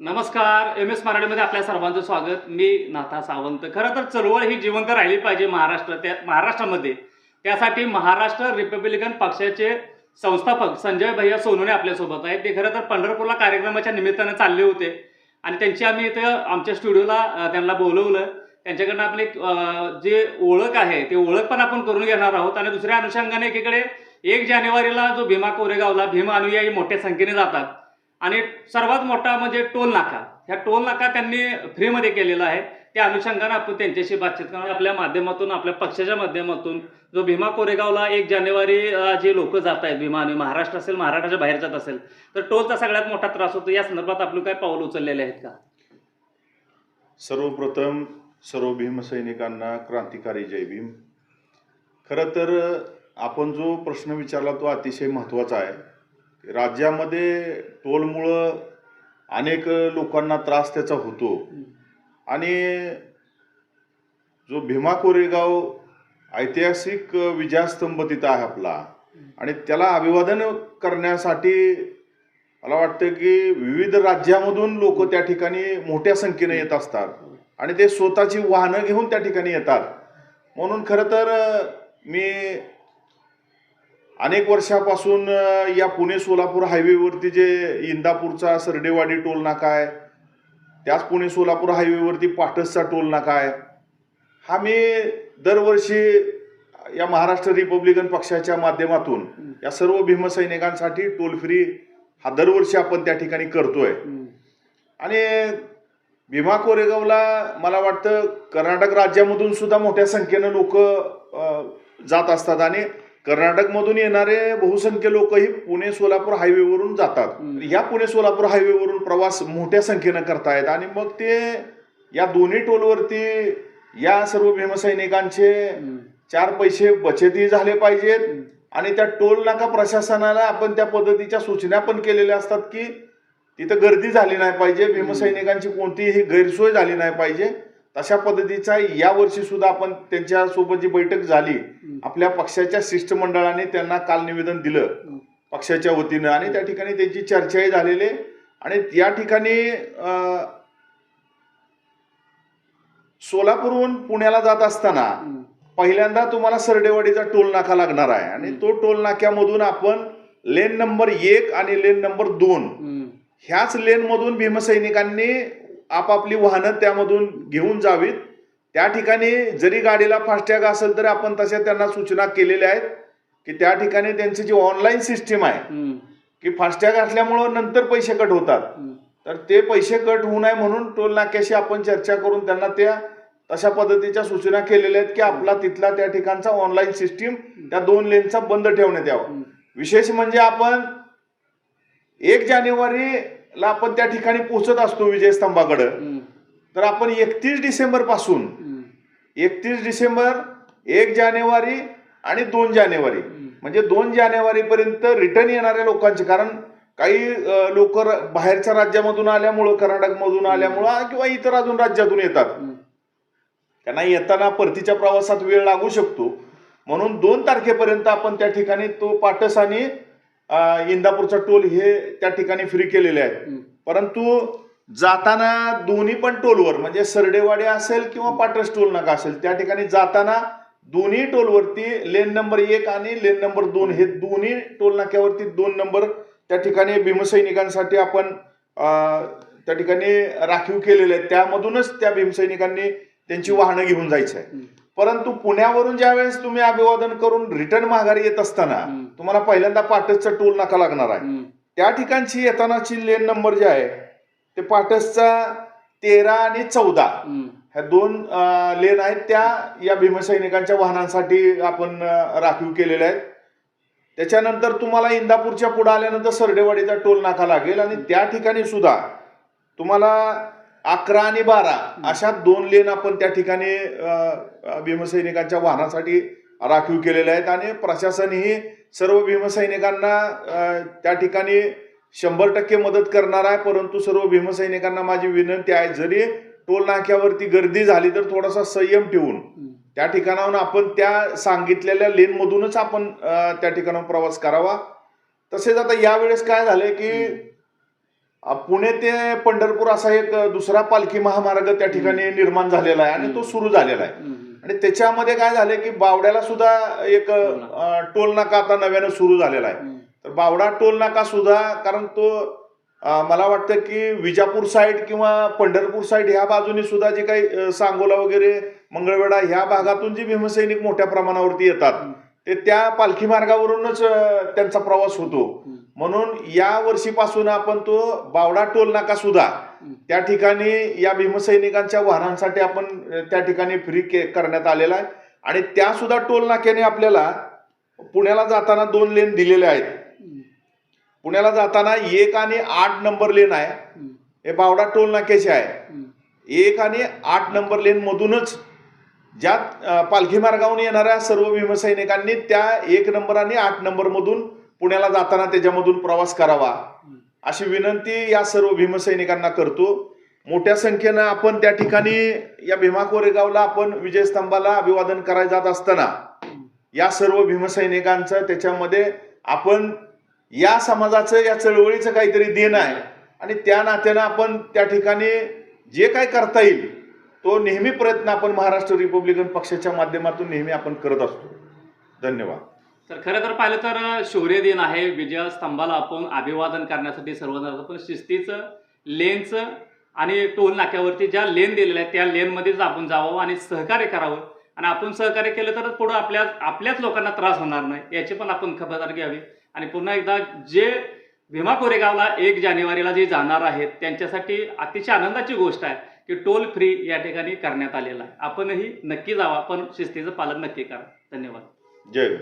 नमस्कार M S मराठीमध्ये आपल्या सर्वांचं स्वागत. मी नाथा सावंत. खरं तर चळवळ ही जिवंत राहिली पाहिजे महाराष्ट्र त्या महाराष्ट्रामध्ये. त्यासाठी महाराष्ट्र रिपब्लिकन पक्षाचे संस्थापक संजय भैया सोनोने आपल्यासोबत आहेत. ते खरं तर पंढरपूरला कार्यक्रमाच्या निमित्तानं चालले होते. आणि त्यांची आम्ही इथं आमच्या स्टुडिओला त्यांना बोलवलं. त्यांच्याकडनं आपली जे ओळख आहे ते ओळख पण आपण करून घेणार आहोत. आणि दुसऱ्या अनुषंगाने एकीकडे एक जानेवारीला जो भीमा कोरेगावला भीम अनुयायी मोठ्या संख्येने जातात. आणि सर्वात मोठा म्हणजे टोल नाका. ह्या टोल नाका त्यांनी फ्रीमध्ये केलेला आहे. त्या अनुषंगाने आपण त्यांच्याशी बातचीत करणार. आपल्या माध्यमातून आपल्या पक्षाच्या माध्यमातून जो भीमा कोरेगावला एक जानेवारी जे लोक जात आहेत भीमा आणि महाराष्ट्र असेल महाराष्ट्राच्या बाहेर जात असेल तर टोलचा सगळ्यात मोठा त्रास होतो. या संदर्भात आपलं काय पाऊल उचललेले आहेत का? सर्वप्रथम सर्व भीमसैनिकांना क्रांतिकारी जय भीम. खरं तर आपण जो प्रश्न विचारला तो अतिशय महत्त्वाचा आहे. राज्यामध्ये टोलमुळं अनेक लोकांना त्रास त्याचा होतो. आणि जो भीमा कोरेगाव ऐतिहासिक विजयास्तंभ तिथं आहे आपला. आणि त्याला अभिवादन करण्यासाठी मला वाटतं की विविध राज्यामधून लोक त्या ठिकाणी मोठ्या संख्येने येत असतात. आणि ते स्वतःची वाहनं घेऊन त्या ठिकाणी येतात. म्हणून खरं तर मी अनेक वर्षापासून या पुणे सोलापूर हायवेवरती जे इंदापूरचा सरडेवाडी टोल नाका आहे त्याच पुणे सोलापूर हायवेवरती पाटसचा टोल नाका आहे. हा मी दरवर्षी या महाराष्ट्र रिपब्लिकन पक्षाच्या माध्यमातून या सर्व भीमसैनिकांसाठी टोल फ्री हा दरवर्षी आपण त्या ठिकाणी करतोय. आणि भीमा कोरेगावला मला वाटतं कर्नाटक राज्यामधून सुद्धा मोठ्या संख्येनं लोक जात असतात आणि कर्नाटकमधून येणारे बहुसंख्य लोकही पुणे सोलापूर हायवेवरून जातात. या पुणे सोलापूर हायवेवरून प्रवास मोठ्या संख्येनं करतायत आणि मग ते या दोन्ही टोलवरती या सर्व भीमसैनिकांचे चार पैसे बचतही झाले पाहिजेत आणि त्या टोल नाका प्रशासनाला आपण त्या पद्धतीच्या सूचना पण केलेल्या असतात की तिथं गर्दी झाली नाही पाहिजे भीमसैनिकांची कोणतीही गैरसोय झाली नाही पाहिजे. तशा पद्धतीचा या वर्षी सुद्धा आपण त्यांच्यासोबत जी बैठक झाली आपल्या पक्षाच्या शिष्टमंडळाने त्यांना काल निवेदन दिलं. पक्षाच्या वतीनं. आणि त्या ठिकाणी त्यांची चर्चाही झालेली. आणि या ठिकाणी सोलापूरहून पुण्याला जात असताना पहिल्यांदा तुम्हाला सरडेवाडीचा टोल नाका लागणार आहे. आणि तो टोल नाक्यामधून आपण लेन नंबर एक आणि लेन नंबर दोन ह्याच लेनमधून भीमसैनिकांनी आपापली वाहनं त्यामधून घेऊन जावीत. त्या ठिकाणी जरी गाडीला फास्टॅग असेल तर आपण तशा त्यांना सूचना केलेल्या आहेत की त्या ठिकाणी त्यांची जी ऑनलाईन सिस्टीम आहे की फास्टॅग असल्यामुळं नंतर पैसे कट होतात. तर ते पैसे कट होऊ नये म्हणून टोल नाक्याशी आपण चर्चा करून त्यांना त्या तशा पद्धतीच्या सूचना केलेल्या आहेत की आपला तिथला त्या ठिकाणचा ऑनलाईन सिस्टीम त्या दोन लेनचा बंद ठेवण्यात यावा. विशेष म्हणजे आपण एक जानेवारीला आपण त्या ठिकाणी पोहोचत असतो विजयस्तंभाकडं तर आपण एकतीस डिसेंबरपासून एकतीस डिसेंबर एक जानेवारी आणि दोन जानेवारी. म्हणजे दोन जानेवारी पर्यंत रिटर्न येणाऱ्या लोकांचे कारण काही लोक बाहेरच्या राज्यामधून आल्यामुळं कर्नाटकमधून आल्यामुळं किंवा इतर अजून राज्यातून येतात. त्यांना येताना परतीच्या प्रवासात वेळ लागू शकतो. म्हणून दोन तारखेपर्यंत आपण त्या ठिकाणी तो पाटस आणि इंदापूरचा टोल हे त्या ठिकाणी फ्री केलेले आहेत. परंतु जाताना दोन्ही पण टोलवर म्हणजे सरडेवाडी असेल किंवा पाटस टोल नाका असेल त्या ठिकाणी जाताना दोन्ही टोलवरती लेन नंबर एक आणि लेन नंबर दोन हे दोन्ही टोल नाक्यावरती दोन नंबर त्या ठिकाणी भीमसैनिकांसाठी आपण त्या ठिकाणी राखीव केलेले आहेत. त्यामधूनच त्या भीमसैनिकांनी त्यांची वाहनं घेऊन जायचं आहे. परंतु पुण्यावरून ज्या वेळेस तुम्ही अभिवादन करून रिटर्न माघारी येत असताना. तुम्हाला पहिल्यांदा पाटसचा टोल नाका लागणार आहे. त्या ठिकाणची येतानाची लेन नंबर जे आहे ते पाटसचा तेरा आणि चौदा. ह्या दोन लेन आहेत त्या या भीमसैनिकांच्या वाहनांसाठी आपण राखीव केलेल्या आहेत. त्याच्यानंतर तुम्हाला इंदापूरच्या पुढे आल्यानंतर सरडेवाडीचा टोल नाका लागेल आणि त्या ठिकाणी सुद्धा तुम्हाला अकरा आणि बारा अशा दोन लेन आपण त्या ठिकाणी भीमसैनिकांच्या वाहनासाठी राखीव केलेल्या आहेत आणि प्रशासनही सर्व भीमसैनिकांना त्या ठिकाणी शंभर टक्के मदत करणार आहे. परंतु सर्व भीमसैनिकांना माझी विनंती आहे जरी टोल नाक्यावरती गर्दी झाली तर थोडासा संयम ठेवून त्या ठिकाणाहून आपण त्या सांगितलेल्या लेनमधूनच आपण त्या ठिकाणाहून प्रवास करावा. तसेच आता यावेळेस काय झालंय की पुणे ते पंढरपूर असा एक दुसरा पालखी महामार्ग त्या ठिकाणी निर्माण झालेला आहे आणि तो सुरू झालेला आहे. आणि त्याच्यामध्ये काय झालंय की बावड्याला सुद्धा एक टोल नाका. आता नव्यानं सुरू झालेला आहे. तर बावडा टोल नाका सुद्धा कारण तो मला वाटतं की विजापूर साईड किंवा पंढरपूर साईड ह्या बाजूने सुद्धा जे काही सांगोला वगैरे मंगळवेढा ह्या भागातून जे भीमसैनिक मोठ्या प्रमाणावरती येतात ते त्या पालखी मार्गावरूनच त्यांचा प्रवास होतो. म्हणून या वर्षीपासून आपण तो बावडा टोल नाका सुद्धा. त्या ठिकाणी या भीमसैनिकांच्या वाहनांसाठी आपण त्या ठिकाणी फ्री के करण्यात आलेला आहे आणि त्या सुद्धा टोल नाक्याने आपल्याला पुण्याला जाताना दोन लेन दिलेले आहेत. पुण्याला जाताना एक आणि आठ नंबर लेन आहे. हे बावडा टोल नाक्याचे आहे. एक आणि आठ नंबर लेन मधूनच ज्यात पालखी मार्गाहून येणाऱ्या सर्व भीमसैनिकांनी त्या एक नंबर आणि आठ नंबर मधून पुण्याला जाताना त्याच्यामधून प्रवास करावा. अशी विनंती या सर्व भीमसैनिकांना करतो. मोठ्या संख्येनं आपण त्या ठिकाणी या भीमा कोरेगावला आपण विजयस्तंभाला अभिवादन करायला जात असताना या सर्व भीमसैनिकांचं त्याच्यामध्ये आपण या समाजाचं या चळवळीचं काहीतरी देणं आहे. आणि त्या नात्यानं आपण त्या ठिकाणी जे काय करता येईल तो नेहमी प्रयत्न आपण महाराष्ट्र रिपब्लिकन पक्षाच्या माध्यमातून नेहमी आपण करत असतो. धन्यवाद. तर खरं तर पाहिलं तर शौर्य दिन आहे. विजय स्तंभाला आपण अभिवादन करण्यासाठी सर्वजण पण शिस्तीचं लेनचं आणि टोल नाक्यावरती ज्या लेन दिलेल्या आहेत त्या लेनमध्येच आपण जावं आणि सहकार्य करावं. आणि आपण सहकार्य केलं तर पुढं आपल्या आपल्याच लोकांना त्रास होणार नाही याची पण आपण खबरदारी घ्यावी. आणि पुन्हा एकदा जे भीमा कोरेगावला एक जानेवारीला जे जाणार आहेत त्यांच्यासाठी अतिशय आनंदाची गोष्ट आहे. की टोल फ्री या ठिकाणी करण्यात आलेला आहे. आपणही नक्की जावा पण शिस्तीचं पालन नक्की करा. धन्यवाद. जय